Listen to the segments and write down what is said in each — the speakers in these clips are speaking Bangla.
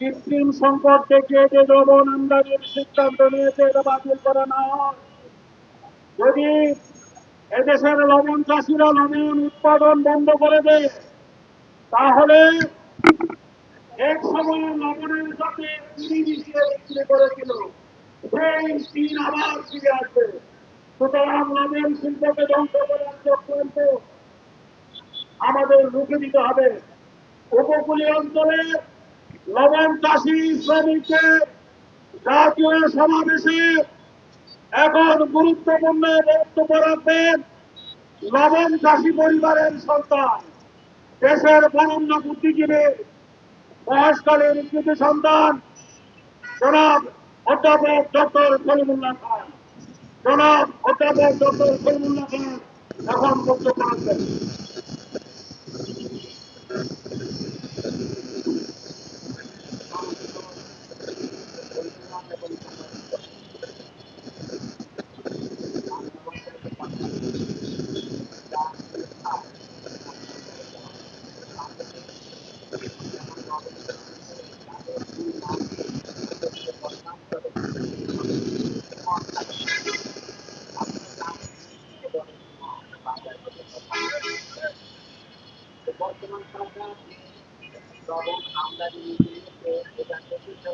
কৃত্রিম সংকট থেকে যে লবণ আমদানির সিদ্ধান্ত নিয়েছে, এটা বাতিল করা না যদি এদেশের লবণ চাষিরা লবণ উৎপাদন বন্ধ করে দেয়, তাহলে এক সময় লবণের সাথে চিনি মিশিয়ে বিক্রি করেছিল। সেই চিন আবার ফিরে আসবে সুতরাং লবণ শিল্পকে ধ্বংস করার চক্রান্ত আমাদের রুখে দিতে হবে। উপকূলীয় অঞ্চলে লবণ চাষি শ্রমিকদের জাতীয় সমাবেশে এখন গুরুত্বপূর্ণ বক্তব্য রাখবেন লবণ চাষী পরিবারের সন্তান। দেশের বরণ্য বুদ্ধিজীবী বয়সকালীন কৃতি সন্তান, জনাব অধ্যাপক ডক্টর সলিমুল্লাহ খান। জনাব অধ্যাপক ডক্টর সলিমুল্লাহ খান এখন বক্তব্য রাখবেন বর্তমান সরকার লবণ আমদানি নীতি নিয়েছে এটা চতুর্থ লবণ তাদের তাদের পদক্ষেপ এদিকে নিমক ছাড়ানোর জন্য বেশি বলা হয়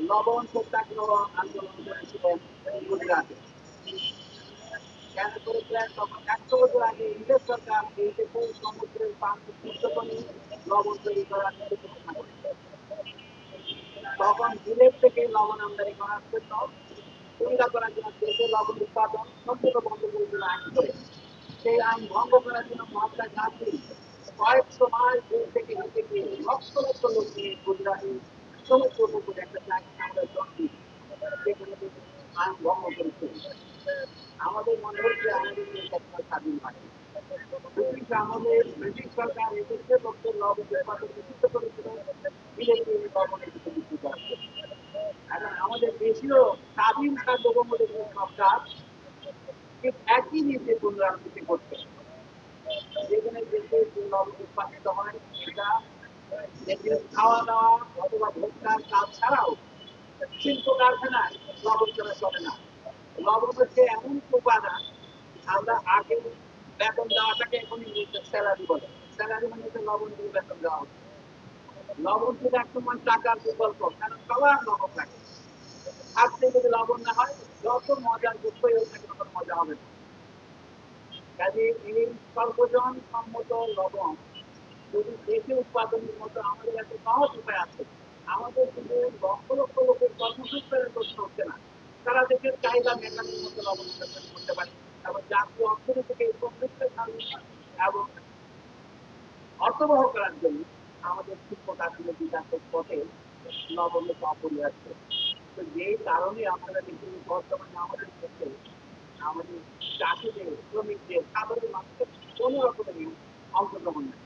লবণ সত্যাগ্রহ আন্দোলন করেছিলেন গুজরাটে আগে সমুদ্রের লবণ তৈরি থেকে লবণ আমদানি করার জন্য করার জন্য উৎপাদন সম্পূর্ণ বন্ধ করে সেই আইন ভঙ্গ করার জন্য মহাত্মা গান্ধী কয়েকশো মাইল দূর থেকে হেঁটে গিয়ে লক্ষ লক্ষ লোক নিয়ে গুজরাটে আমাদের মনে হচ্ছে আমাদের স্বাধীন সরকার আমাদের দেশীয় স্বাধীন সার্বভৌমদের সরকার ঠিক একই নীতি পুনরাবৃত্তি করছে যেখানে দেশে যে লবণ উৎপাদিত হয় দেশের খাওয়া দাওয়া অথবা ভোক্তার কাজ ছাড়াও শিল্প কারখানায় লবণ ছাড়া চলে না। লবণ হচ্ছে এমন উপাদান আমরা আগে বেতন দেওয়াটাকে এখন স্যালারি বলে। স্যালারি মানে হচ্ছে লবণ দিয়ে বেতন দেওয়া লবণ শুধু এক সময় টাকার বিকল্প? কারণ সবার লবণ লাগে আজকে যদি লবণ না হয়, যত মজার দুঃখ হোক না কোনো মজা হবে না। কাজে এই সর্বজন সম্মত লবণ যদি দেশে উৎপাদনের মতো আমাদের সহজ উপায় আছে, আমাদের কিন্তু লক্ষ লক্ষ লোকের প্রশ্ন হচ্ছে না। তারা দেশের চাহিদা মেটানোর মতো উৎপাদন করতে পারে এবং জাতীয় অর্থনীতিকে এবং অর্থবহ করার জন্য আমাদের শিল্প বিকাশের পথে লবণের অপরিহার্য তো যেই কারণে আপনারা দেখুন, বর্তমানে আমাদের দেশে আমাদের চাষিদের, শ্রমিকদের, সাধারণ মানুষের কোনো রকমের অংশগ্রহণ নেই।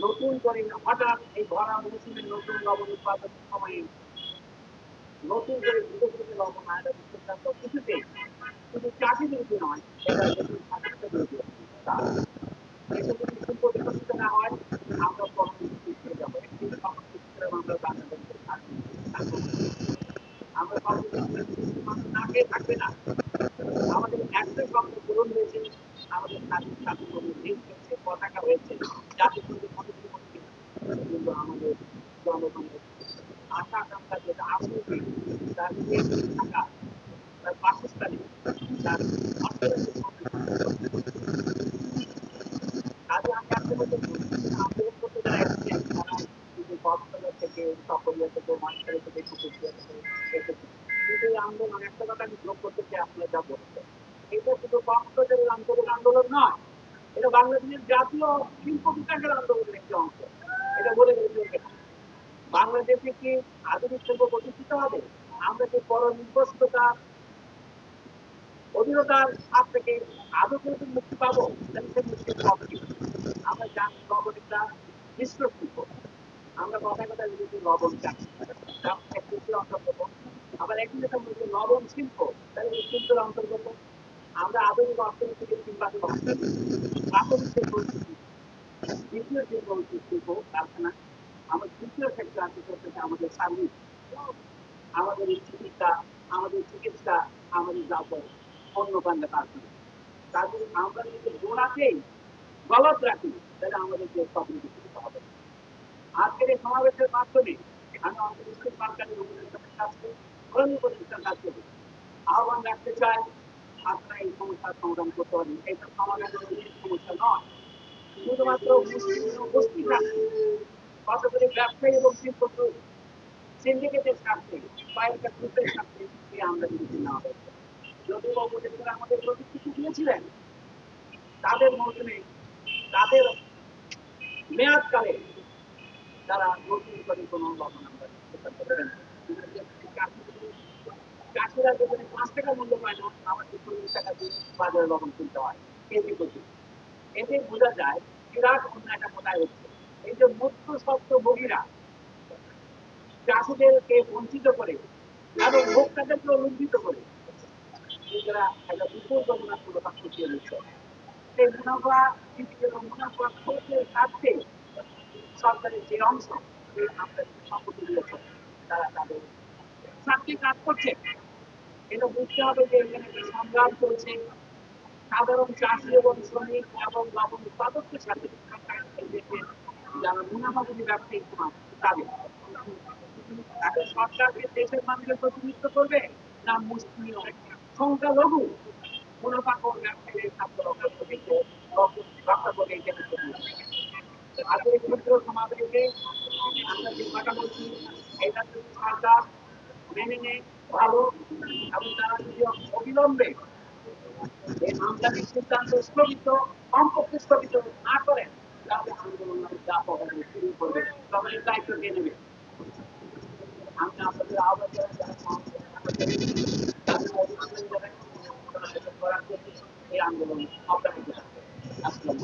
নতুন করে হঠাৎ এই ভরা মৌসুমে নতুন লবণ উৎপাদনের সময়ে নতুন করে বিদেশ লবণ আয়টা সিদ্ধান্ত শুধু চাষিদের কি নয় আমরা আমাদের একটাই স্বপ্ন পূরণ হয়েছে, আমাদের স্বাধীন স্বাধীন দেশ হয়েছে পতাকা হয়েছে জাতীয় সংগীত মনোনীত করছে কিন্তু আমাদের জনগণের আশা আকাঙ্ক্ষা যেটা আছে তার পেটে থাকা তার বাসস্থানে তার অর্থনৈতিক কাজে আমি আজকে বলতে আন্দোলন করতে যারা এসেছেন তারা কিন্তু কক্সবাজার থেকে সকলিয়া থেকে মানসারি থেকে কুতুবদিয়া থেকে এসেছে কিন্তু এই আন্দোলন একটা কথা আমি যোগ করতে চাই আপনারা যা বলেছেন এটা শুধু কক্সবাজারের আন্দোলন আন্দোলন নয় এটা বাংলাদেশের জাতীয় শিল্প বিকাশের আন্দোলনের এটা বলে বাংলাদেশে কি আধুনিক শিল্প প্রতিষ্ঠিত হবে আমরা যে পরনির্ভরশীলতা অধীনতার হাত থেকে আদৌ কিন্তু মুক্তি পাবো সেই মুক্তি পাবো আমরা জানি লবণ একটা মিশ্র শিল্প আমরা কথায় কথায় লিখেছি লবণ চাষি আবার একই যেটা বলছি লবণ শিল্প। তাহলে শিল্পের অন্তর্গত। আমরা আধুনিক অর্থনীতিকে চিন্তাতে প্রাথমিক পরিস্থিতি দ্বিতীয় যে পরিস্থিতি শিল্প, কারখানা। আমার তৃতীয় ক্ষেত্রে আছে, সেটা হচ্ছে আমাদের সার্ভিস আমাদের চিকিৎসা আমাদের চিকিৎসা, আমাদের যাপন অন্য কাণ্ডে কারখানা কাজে আমরা যদি গোড়াতেই গলত রাখি তাহলে আমাদের যে স্বপ্ন বিকশিত হবে। আজকের এই সমাবেশের মাধ্যমে আমি অন্তর্দেশের সরকারের উপদেষ্টার কাছে ধর্মীয় উপদেষ্টার কাছে আহ্বান রাখতে চাই, আপনারা এই সমস্যার সমাধান করতে পারেন এটা সমাধানের সমস্যা নয়। শুধুমাত্র মুসলিম উপস্থিত রাখছে কতগুলি ব্যবসায়ী এবং শিল্প সিন্ডিকেটের স্বার্থে গ্রুপের স্বার্থে আমরা কিন্তু নেওয়া হয়েছে। আমাদের প্রতিশ্রুতি দিয়েছিলেন, তাদের মৌসুমে তাদের মেয়াদকালে তারা নতুন করে মূল্য আমাদের কিনতে হয়, এতে বোঝা যায়। বিরাট হচ্ছে। এই যে মধ্য চাষিদেরকে বঞ্চিত করে এবং ভোক্তাদেরকে লুণ্ঠিত করে সাধারণ চাষি এবং শ্রমিক এবং লবণ উৎপাদকদের সাথে যারা মুনাফাগুলি ব্যবসায়ী সমাজ তাদের। তাদের সরকারকে দেশের মানুষের প্রতিনিধিত্ব করবে না মুসলিম? সংখ্যালঘু মুনাফাখোর ব্যবসায়ীদের স্বার্থ রক্ষা করবে এই এই ক্ষুদ্র সমাবেশে আমরা যে কথা বলছি এটা সরকার মেনে নেয় ভালো এবং তারা যদি অবিলম্বে এই আমদানির সিদ্ধান্ত স্থগিত কমপক্ষে স্থগিত না করেন তাহলে আন্দোলন চাপ হবে শুরু করবে তখন দায়িত্ব কে নেবে আমি আপনাদের আহ্বান জানাই এই আন্দোলন অব্যাহত আলাইকুম